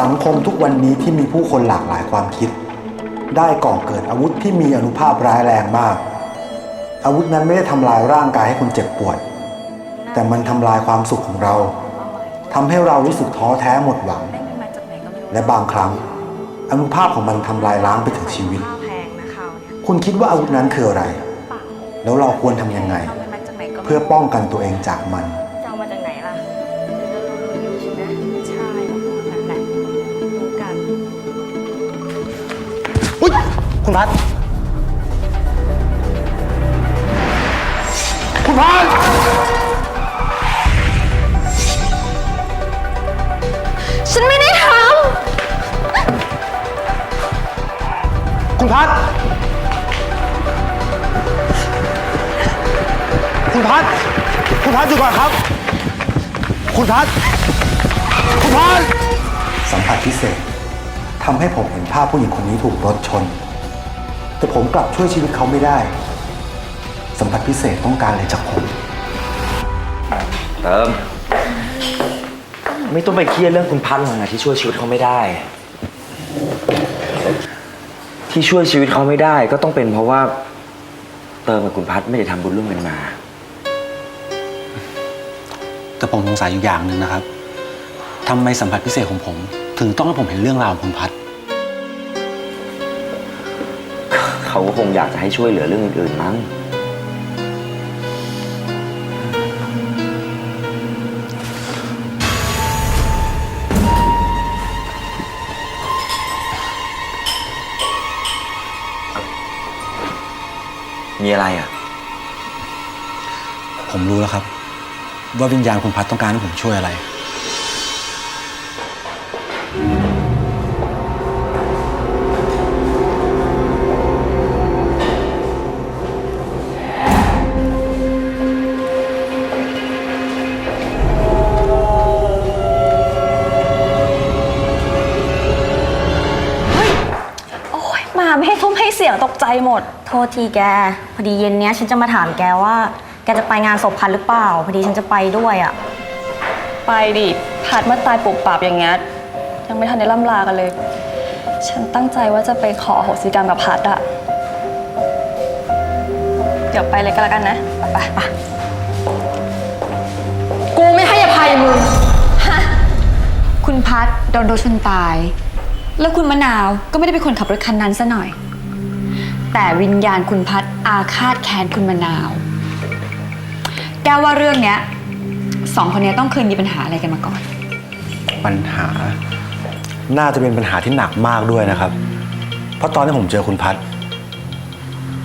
สังคมทุกวันนี้ที่มีผู้คนหลากหลายความคิด ได้ก่อเกิดอาวุธที่มีอนุภาพร้ายแรงมาก อาวุธนั้นไม่ได้ทำลายร่างกายให้คุณเจ็บปวด แต่มันทำลายความสุขของเราทำให้เรารู้สึกท้อแท้หมดหวัง และบางครั้ง อนุภาพของมันทำลายล้างไปถึงชีวิต คุณคิดว่าอาวุธนั้นคืออะไร แล้วเราควรทำยังไง เพื่อป้องกันตัวเองจากมัน คุณพัดคุณพัดฉันไม่ได้ทคุณพัดคุณพัดคุณพัดอยู่ก่อนครับ คุณพัดคุณพัดสัมผัสพิเศษทำให้ผมเห็นภาพผู้หญิงคนนี้ถูกรถชน แต่ผมกลับช่วยชีวิตเขาไม่ได้ สัมผัสพิเศษต้องการอะไรจากผม เติม ไม่ต้องไปเครียดเรื่องคุณพัดหรอกนะที่ช่วยชีวิตเขาไม่ได้ ที่ช่วยชีวิตเขาไม่ได้ ก็ต้องเป็นเพราะว่า เติมกับคุณพัดไม่ได้ทำบุญร่วมกันมา แต่ผมสงสัยอยู่อย่างหนึ่งนะครับทำไมสัมผัสพิเศษของผม ถึงต้องให้ผมเห็นเรื่องราวของคุณพัด เขาก็คงอยากจะให้ช่วยเหลือเรื่องอื่นๆมั้ง มีอะไรอะ ผมรู้แล้วครับ ว่าวิญญาณคุณพัดต้องการให้ผมช่วยอะไร เสียงตกใจหมด โทษทีแก พอดีเย็นเนี้ยฉันจะมาถามแกว่า แกจะไปงานศพพันหรือเปล่า พอดีฉันจะไปด้วยอะ่ะ ไปดิพัดมาตายปุบปับอย่างเงี้ยยังไม่ทันได้ล่ำลากันเลย ฉันตั้งใจว่าจะไปขออโหสิกรรมกับพัดอะเดี๋ยวไปเลยก็แล้วกันนะ ไปไปกูไม่ให้อภัยมึงคุณพัดโดนรถชนตาย แล้วคุณมะนาวก็ไม่ได้เป็นคนขับรถคันนั้นซะหน่อย แต่วิญญาณคุณพัดอาฆาตแค้นคุณมะนาว แกว่าเรื่องเนี้ยสองคนเนี้ยต้องเคยมีปัญหาอะไรกันมาก่อน ปัญหา น่าจะเป็นปัญหาที่หนักมากด้วยนะครับ เพราะตอนที่ผมเจอคุณพัด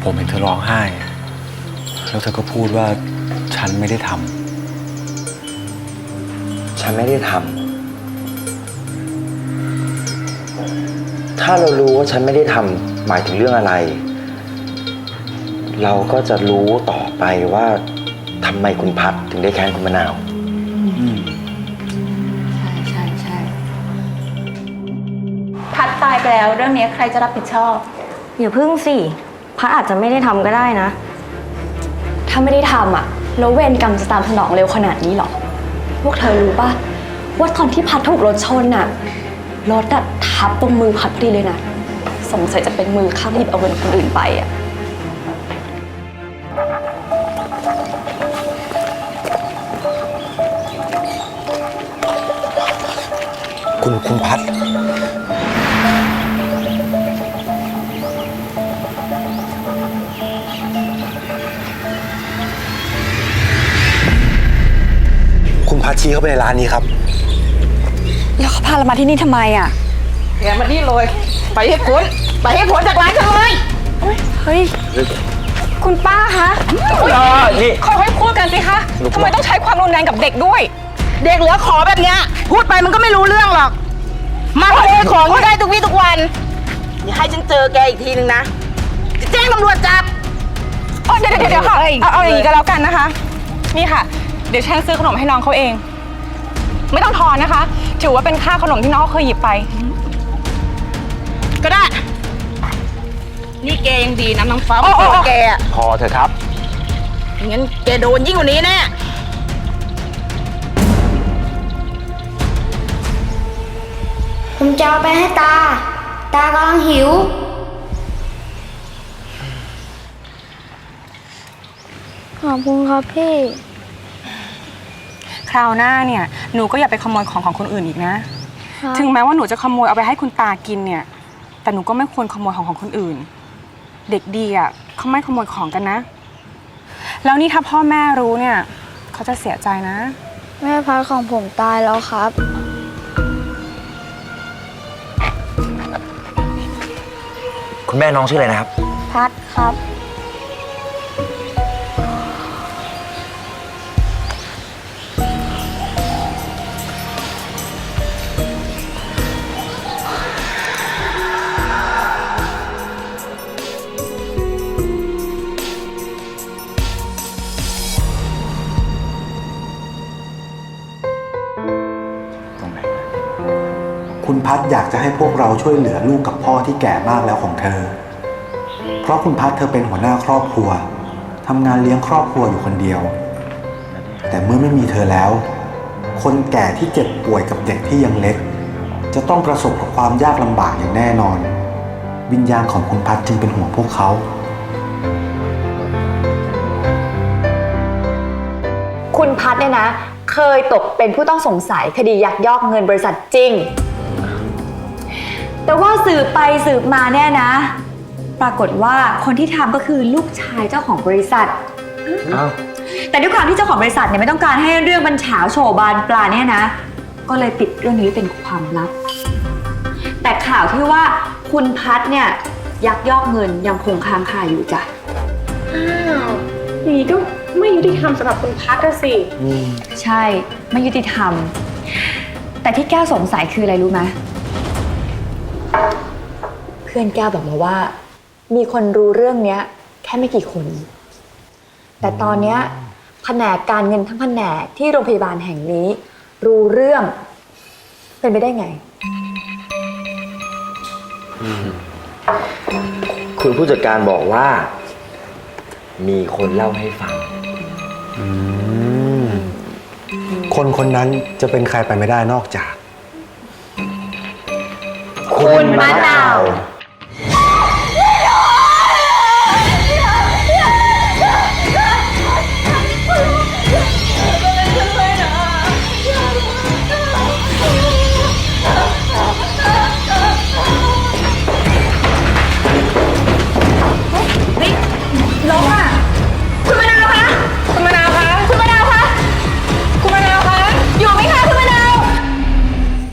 ผมเห็นเธอร้องไห้ แล้วเธอก็พูดว่าฉันไม่ได้ทำฉันไม่ได้ทำถ้าเรารู้ว่าฉันไม่ได้ทำหมายถึงเรื่องอะไร เราก็จะรู้ต่อไปว่าทำไมคุณพัดถึงได้แค้นคุณมะนาว ใช่ใช่ใช่พัดตายไปแล้วเรื่องนี้ใครจะรับผิดชอบ อย่าพึ่งสิพัดอาจจะไม่ได้ทำก็ได้นะ ถ้าไม่ได้ทำอะ แล้วเวรกรรมจะตามสนองเร็วขนาดนี้เหรอ พวกเธอรู้ป่ะว่าตอนที่พัดถูกรถชนน่ะ รถอะทับตรงมือพัดพอดีเลยนะ สงสัยจะเป็นมือข้างหยิบเอาเงินคนอื่นไปอะ คุณคุณพัด คุณพัดชี้เข้าไปในร้านนี้ครับ แล้วเขาพาเรามาที่นี่ทำไมอะ แกมานี่เลย ไปให้พ้นไปให้พ้นจากร้านฉันเลยเฮ้ย คุณป้าคะ นี่ค่อยๆพูดกันสิคะ ทำไมต้องใช้ความรุนแรงกับเด็กด้วย เด็กเหลือขอแบบเนี้ย พูดไปมันก็ไม่รู้เรื่องหรอก มาขโมยของก็ได้ทุกวี่ทุกวันอย่าให้ฉันเจอแกอีกทีนึงนะจะแจ้งตำรวจจับ โอ้เดี๋ยวเดี๋ยวเดี๋ยวค่ะ เอาเอาอย่างนี้ก็แล้วกันนะคะ นี่ค่ะ เดี๋ยวฉันซื้อขนมให้น้องเขาเอง ไม่ต้องทอนนะคะ ถือว่าเป็นค่าขนมที่น้องเขาเคยหยิบไป ก็ได้ นี่แกยังดีนะน้องฟ้าโอ้โอ้โอ้ แกอะพอเถอะครับ งั้นแกโดนยิ่งกว่านี้แน่ ผมจะเอาไปให้ตา ตากำลังหิว ขอบคุณครับพี่ คราวหน้าเนี่ยหนูก็อย่าไปขโมยของของคนอื่นอีกนะ ครับ ถึงแม้ว่าหนูจะขโมยเอาไปให้คุณตากินเนี่ย แต่หนูก็ไม่ควรขโมยของของคนอื่น เด็กดีอะเขาไม่ขโมยของกันนะ แล้วนี่ถ้าพ่อแม่รู้เนี่ยเขาจะเสียใจนะ แม่พัดของผมตายแล้วครับ คุณแม่น้องชื่ออะไรนะครับ พัดครับ คุณพัดอยากจะให้พวกเราช่วยเหลือลูกกับพ่อที่แก่มากแล้วของเธอ เพราะคุณพัดเธอเป็นหัวหน้าครอบครัวทำงานเลี้ยงครอบครัวอยู่คนเดียว แต่เมื่อไม่มีเธอแล้ว คนแก่ที่เจ็บป่วยกับเด็กที่ยังเล็ก จะต้องประสบกับความยากลำบากอย่างแน่นอน วิญญาณของคุณพัดจึงเป็นห่วงพวกเขาคุณพัดเนี่ยนะ เคยตกเป็นผู้ต้องสงสัยคดียักยอกเงินบริษัทจริง แต่ว่าสืบไปสืบมาเนี่ยนะ ปรากฏว่าคนที่ทำก็คือลูกชายเจ้าของบริษัท อ้าวแต่ด้วยความที่เจ้าของบริษัทเนี่ยไม่ต้องการให้เรื่องมันเฉาโชว์บานปลายเนี่ยนะ ก็เลยปิดเรื่องนี้เป็นความลับ แต่ข่าวที่ว่าคุณพัดเนี่ยยักยอกเงินยังคงค้างคาอยู่จ้ะ อ้าวอย่างนี้ก็ไม่ยุติธรรมสำหรับคุณพัดสิใช่ไม่ยุติธรรม แต่ที่แก้วสงสัยคืออะไรรู้ไหม เพื่อนแก้วบอกมาว่า มีคนรู้เรื่องเนี้ย แค่ไม่กี่คน แต่ตอนเนี้ยแผนกการเงินทั้งแผนกที่โรงพยาบาลแห่งนี้ รู้เรื่อง เป็นไปได้ไง คุณผู้จัดการบอกว่า มีคนเล่าให้ฟัง คนคนนั้นจะเป็นใครไปไม่ได้นอกจาก คุณมะนาว